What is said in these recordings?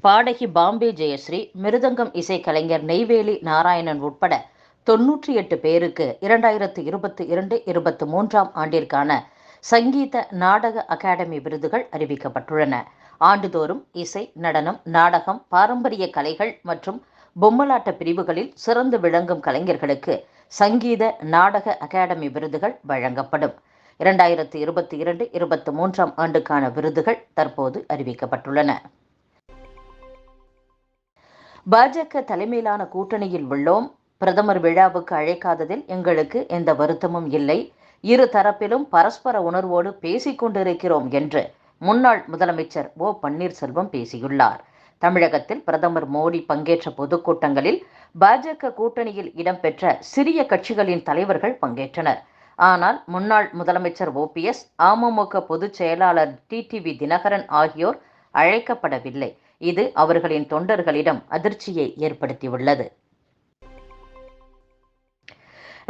பாடகி பாம்பே ஜெயஸ்ரீ மிருதங்கம் இசைக்கலைஞர் நெய்வேலி நாராயணன் உட்பட தொன்னூற்றி எட்டு பேருக்கு இரண்டாயிரத்து இருபத்தி இரண்டு இருபத்தி மூன்றாம் ஆண்டிற்கான சங்கீத நாடக அகாடமி விருதுகள் அறிவிக்கப்பட்டுள்ளன. ஆண்டுதோறும் இசை நடனம் நாடகம் பாரம்பரிய கலைகள் மற்றும் பொம்மலாட்ட பிரிவுகளில் சிறந்து விளங்கும் கலைஞர்களுக்கு சங்கீத நாடக அகாடமி விருதுகள் வழங்கப்படும். இரண்டாயிரத்து இருபத்தி இரண்டு இருபத்தி மூன்றாம் ஆண்டுக்கான விருதுகள் தற்போது அறிவிக்கப்பட்டுள்ளன. பாஜக தலைமையிலான கூட்டணியில் உள்ளோம். பிரதமர் விழாவுக்கு அழைக்காததில் எங்களுக்கு எந்த வருத்தமும் இல்லை. இரு தரப்பிலும் பரஸ்பர உணர்வோடு பேசிக் கொண்டிருக்கிறோம் என்று முன்னாள் முதலமைச்சர் ஓ பன்னீர்செல்வம் பேசியுள்ளார். தமிழகத்தில் பிரதமர் மோடி பங்கேற்ற பொதுக்கூட்டங்களில் பாஜக கூட்டணியில் இடம்பெற்ற சிறிய கட்சிகளின் தலைவர்கள் பங்கேற்றனர். ஆனால் முன்னாள் முதலமைச்சர் ஓபிஎஸ் அமமுக பொதுச் செயலாளர் டிடிவி தினகரன் ஆகியோர் அழைக்கப்படவில்லை. இது அவர்களின் தொண்டர்களிடம் அதிர்ச்சியை ஏற்படுத்தியுள்ளது.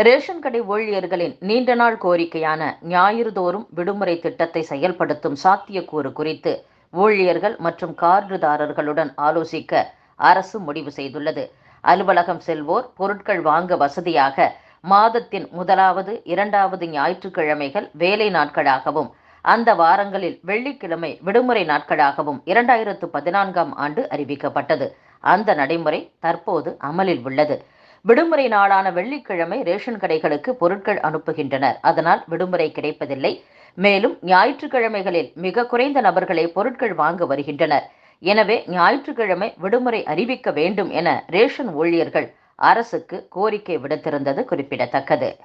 ரேஷன் கடை ஊழியர்களின் நீண்ட நாள் கோரிக்கையான ஞாயிறுதோறும் விடுமுறை திட்டத்தை செயல்படுத்தும் சாத்தியக்கூறு குறித்து ஊழியர்கள் மற்றும் கார்டுதாரர்களுடன் ஆலோசிக்க அரசு முடிவு செய்துள்ளது. அலுவலகம் செல்வோர் பொருட்கள் வாங்க வசதியாக மாதத்தின் முதலாவது இரண்டாவது ஞாயிற்றுக்கிழமைகள் வேலை நாட்களாகவும் அந்த வாரங்களில் வெள்ளிக்கிழமை விடுமுறை நாட்களாகவும் இரண்டாயிரத்து பதினான்காம் ஆண்டு அறிவிக்கப்பட்டது. அந்த நடைமுறை தற்போது அமலில் உள்ளது. விடுமுறை நாளான வெள்ளிக்கிழமை ரேஷன் கடைகளுக்கு பொருட்கள் அனுப்புகின்றனர். அதனால் விடுமுறை கிடைப்பதில்லை. மேலும் ஞாயிற்றுக்கிழமைகளில் மிக குறைந்த நபர்களே பொருட்கள் வாங்க வருகின்றனர். எனவே ஞாயிற்றுக்கிழமை விடுமுறை அறிவிக்க வேண்டும் என ரேஷன் ஊழியர்கள் அரசுக்கு கோரிக்கை விடுத்திருந்தது குறிப்பிடத்தக்கது.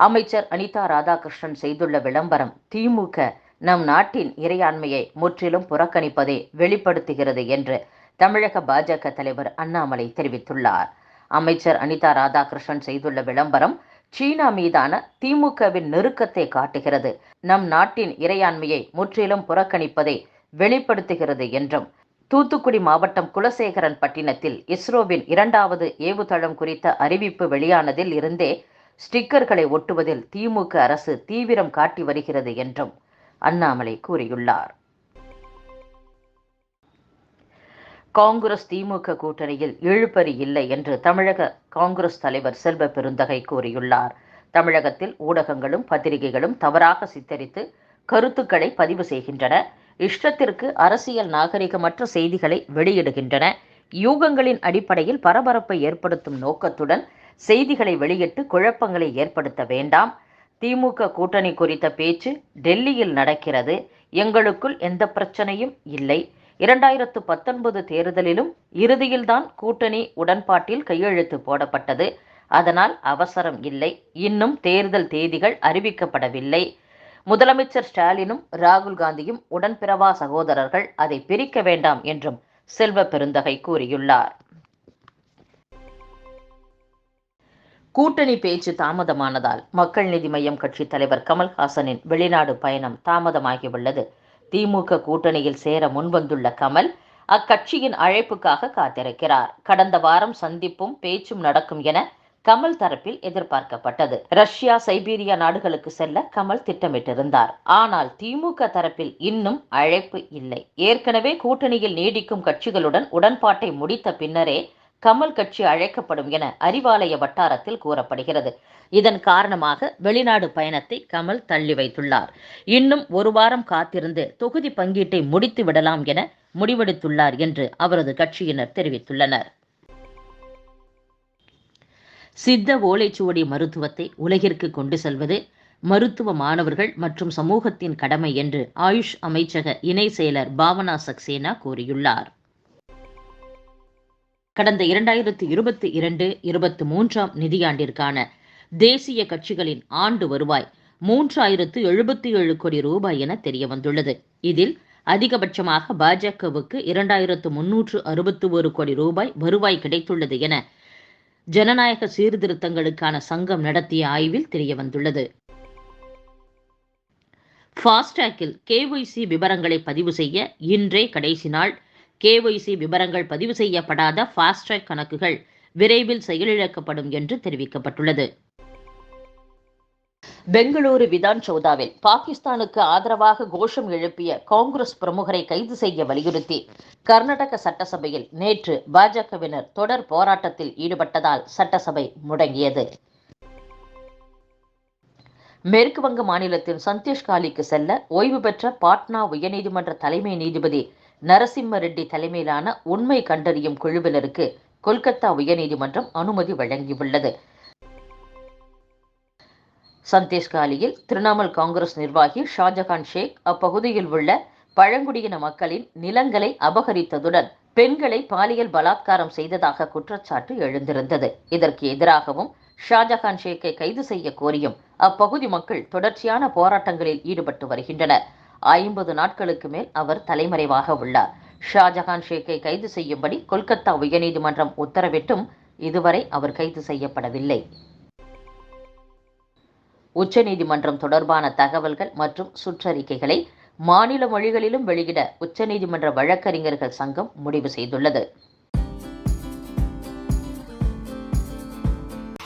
அமைச்சர் அனிதா ராதாகிருஷ்ணன் செய்துள்ள விளம்பரம் திமுக நம் நாட்டின் இறையாண்மையை முற்றிலும் புறக்கணிப்பதை வெளிப்படுத்துகிறது என்று தமிழக பாஜக தலைவர் அண்ணாமலை தெரிவித்துள்ளார். அமைச்சர் அனிதா ராதாகிருஷ்ணன் செய்துள்ள விளம்பரம் சீனா மீதான திமுகவின் நெருக்கத்தை காட்டுகிறது. நம் நாட்டின் இறையாண்மையை முற்றிலும் புறக்கணிப்பதை வெளிப்படுத்துகிறது என்றும் தூத்துக்குடி மாவட்டம் குலசேகரன் பட்டினத்தில் இஸ்ரோவின் இரண்டாவது ஏவுதளம் குறித்த அறிவிப்பு வெளியானதில் இருந்தே ஸ்டிக்கர்களை ஒட்டுவதில் திமுக அரசு தீவிரம் காட்டி வருகிறது என்றும் அண்ணாமலை கூறியுள்ளார். காங்கிரஸ் திமுக கூட்டணியில் இழுபறி இல்லை என்று தமிழக காங்கிரஸ் தலைவர் செல்வ பெருந்தகை கூறியுள்ளார். தமிழகத்தில் ஊடகங்களும் பத்திரிகைகளும் தவறாக சித்தரித்து கருத்துக்களை பதிவு செய்கின்றன. இஷ்டத்திற்கு அரசியல் நாகரிகமற்ற செய்திகளை வெளியிடுகின்றன. யூகங்களின் அடிப்படையில் பரபரப்பை ஏற்படுத்தும் நோக்கத்துடன் செய்திகளை வெளியிட்டு குழப்பங்களை ஏற்படுத்த வேண்டாம். திமுக கூட்டணி குறித்த பேச்சு டெல்லியில் நடக்கிறது. எங்களுக்குள் எந்த பிரச்சனையும் இல்லை. இரண்டாயிரத்து பத்தொன்பது தேர்தலிலும் இறுதியில்தான் கூட்டணி உடன்பாட்டில் கையெழுத்து போடப்பட்டது. அதனால் அவசரம் இல்லை. இன்னும் தேர்தல் தேதிகள் அறிவிக்கப்படவில்லை. முதலமைச்சர் ஸ்டாலினும் ராகுல் காந்தியும் உடன்பிறவா சகோதரர்கள் அதை பிரிக்க வேண்டாம் என்றும் செல்வ பெருந்தகை கூறியுள்ளார். கூட்டணி பேச்சு தாமதமானதால் மக்கள் நீதி மையம் கட்சி தலைவர் கமல்ஹாசனின் வெளிநாடு பயணம் தாமதமாகியுள்ளது. திமுக கூட்டணியில் சேர முன்வந்துள்ள கமல் அக்கட்சியின் அழைப்புக்காக காத்திருக்கிறார். கடந்த வாரம் சந்திப்பும் பேச்சும் நடக்கும் என கமல் தரப்பில் எதிர்பார்க்கப்பட்டது. ரஷ்யா சைபீரியா நாடுகளுக்கு செல்ல கமல் திட்டமிட்டிருந்தார். ஆனால் திமுக தரப்பில் இன்னும் அழைப்பு இல்லை. ஏற்கனவே கூட்டணியில் நீடிக்கும் கட்சிகளுடன் உடன்பாட்டை முடித்த பின்னரே கமல் கட்சி அழைக்கப்படும் என அறிவாலய வட்டாரத்தில் கூறப்படுகிறது. இதன் காரணமாக வெளிநாடு பயணத்தை கமல் தள்ளி வைத்துள்ளார். இன்னும் ஒரு வாரம் காத்திருந்து தொகுதி பங்கீட்டை முடித்து விடலாம் என முடிவெடுத்துள்ளார் என்று அவரது கட்சியினர் தெரிவித்துள்ளனர். சித்த ஓலைச்சுவடி மருத்துவத்தை உலகிற்கு கொண்டு செல்வது மருத்துவ மாணவர்கள் மற்றும் சமூகத்தின் கடமை என்று ஆயுஷ் அமைச்சக இணை செயலர் பாவனா சக்சேனா கூறியுள்ளார். கடந்த இரண்டாயிரத்தி இருபத்தி இரண்டு இருபத்தி மூன்றாம் நிதியாண்டிற்கான தேசிய கட்சிகளின் ஆண்டு வருவாய் மூன்றாயிரத்து எழுபத்தி ஏழு கோடி ரூபாய் என தெரிய வந்துள்ளது இதில் அதிகபட்சமாக பாஜகவுக்கு இரண்டாயிரத்து முன்னூற்று அறுபத்தி ஒரு கோடி ரூபாய் வருவாய் கிடைத்துள்ளது என ஜனநாயக சீர்திருத்தங்களுக்கான சங்கம் நடத்திய ஆய்வில் தெரிய வந்துள்ளது ஃபாஸ்டேக்கில் கேஒய்சி விவரங்களை பதிவு செய்ய இன்றே கடைசி நாள் கேஒய்சி விவரங்கள் பதிவு செய்யப்படாத ஃபாஸ்ட்ராக் கணக்குகள் விரைவில் செயலிழக்கப்படும் என்று தெரிவிக்கப்பட்டுள்ளது. பெங்களூரு விதான் சௌதாவில் பாகிஸ்தானுக்கு ஆதரவாக கோஷம் எழுப்பிய காங்கிரஸ் பிரமுகரை கைது செய்ய வலியுறுத்தி கர்நாடக சட்டசபையில் நேற்று பாஜகவினர் தொடர் போராட்டத்தில் ஈடுபட்டதால் சட்டசபை முடங்கியது. மேற்கு வங்க மாநிலத்தின் சந்தேஷ் காலிக்கு செல்ல ஓய்வு பெற்ற பாட்னா உயர்நீதிமன்ற தலைமை நீதிபதி நரசிம்ம ரெட்டி தலைமையிலான உண்மை கண்டறியும் குழுவினருக்கு கொல்கத்தா உயர்நீதிமன்றம் அனுமதி வழங்கியுள்ளது. சந்தேஷ்காலியில் திரிணாமுல் காங்கிரஸ் நிர்வாகி ஷாஜகான் ஷேக் அப்பகுதியில் உள்ள பழங்குடியின மக்களின் நிலங்களை அபகரித்ததுடன் பெண்களை பாலியல் பலாத்காரம் செய்ததாக குற்றச்சாட்டு எழுந்திருந்தது. இதற்கு எதிராகவும் ஷாஜகான் ஷேக்கை கைது செய்ய கோரியும் அப்பகுதி மக்கள் தொடர்ச்சியான போராட்டங்களில் ஈடுபட்டு வருகின்றனர். ஐம்பது நாட்களுக்கு மேல் அவர் தலைமறைவாக உள்ளார். ஷாஜஹான் ஷேக்கை கைது செய்யும்படி கொல்கத்தா உயர்நீதிமன்றம் உத்தரவிட்டும் இதுவரை அவர் கைது செய்யப்படவில்லை. உச்சநீதிமன்றம் தொடர்பான தகவல்கள் மற்றும் சுற்றறிக்கைகளை மாநில மொழிகளிலும் வெளியிட உச்சநீதிமன்ற வழக்கறிஞர்கள் சங்கம் முடிவு செய்துள்ளது.